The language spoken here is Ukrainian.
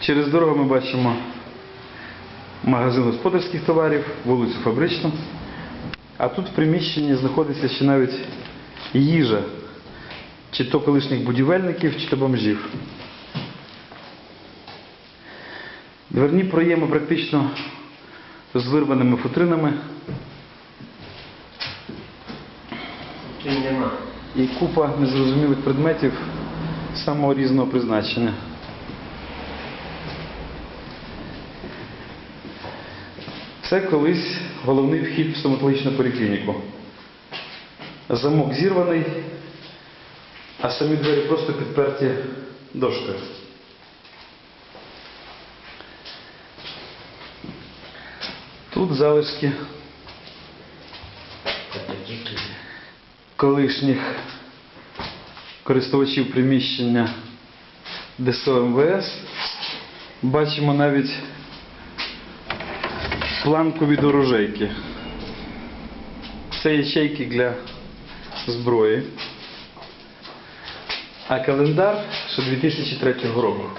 Через дорогу ми бачимо магазин господарських товарів, вулицю Фабричну. А тут в приміщенні знаходиться ще навіть їжа, чи то колишніх будівельників, чи то бомжів. Дверні проєми практично з вирваними футринами і купа незрозумілих предметів самого різного призначення. Це колись головний вхід в стоматологічну поліклініку. Замок зірваний, а самі двері просто підперті дошкою. Тут залишки колишніх користувачів приміщення ДСО МВС. Бачимо навіть планку від оружейки. Це ячейки для зброї. А календар ще 2003 року.